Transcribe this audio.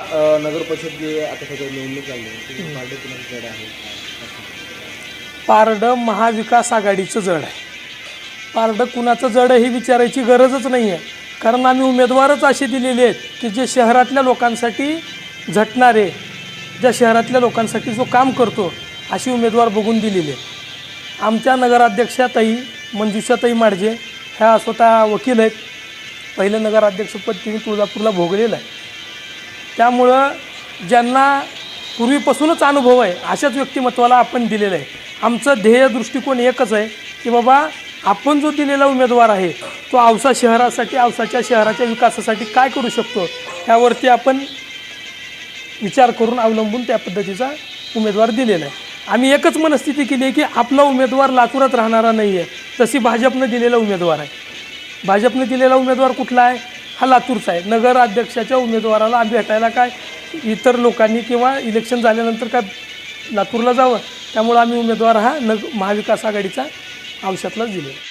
नगर परिषद जे आता सध्या निवडणूक लागली कुणाची जड आहे? पारडं महाविकास आघाडीचं जड आहे. पारडं कुणाचं जड आहे ही विचारायची गरजच नाही आहे. कारण आम्ही उमेदवारच असे दिलेले आहेत की जे शहरातल्या लोकांसाठी झटणारे ज्या शहरातल्या लोकांसाठी जो काम करतो अशी उमेदवार बघून दिलेले आमच्या नगराध्यक्षाताई मंजुषाताई माडजे ह्या स्वतः वकील आहेत. पहिलं नगराध्यक्षपद तिने तुळजापूरला भोगलेलं आहे. त्यामुळं ज्यांना पूर्वीपासूनच अनुभव आहे अशाच व्यक्तिमत्वाला आपण दिलेलं आहे. आमचं ध्येय दृष्टिकोन एकच आहे की बाबा आपण जो दिलेला उमेदवार आहे तो औसा शहरासाठी औसाच्या शहराच्या विकासासाठी काय करू शकतो यावरती आपण विचार करून अवलंबून त्या पद्धतीचा उमेदवार दिलेला आहे. आम्ही एकच मनस्थिती केली आहे की आपला उमेदवार लातूरात राहणारा नाही आहे तशी भाजपनं दिलेला उमेदवार आहे. भाजपने दिलेला उमेदवार कुठला आहे? हा लातूरचा आहे नगर अध्यक्षाच्या उमेदवाराला आम्ही भेटायला काय इतर लोकांनी किंवा इलेक्शन झाल्यानंतर काय लातूरला जावं त्यामुळं आम्ही उमेदवार हा नग महाविकास आघाडीचा औषधालाच दिले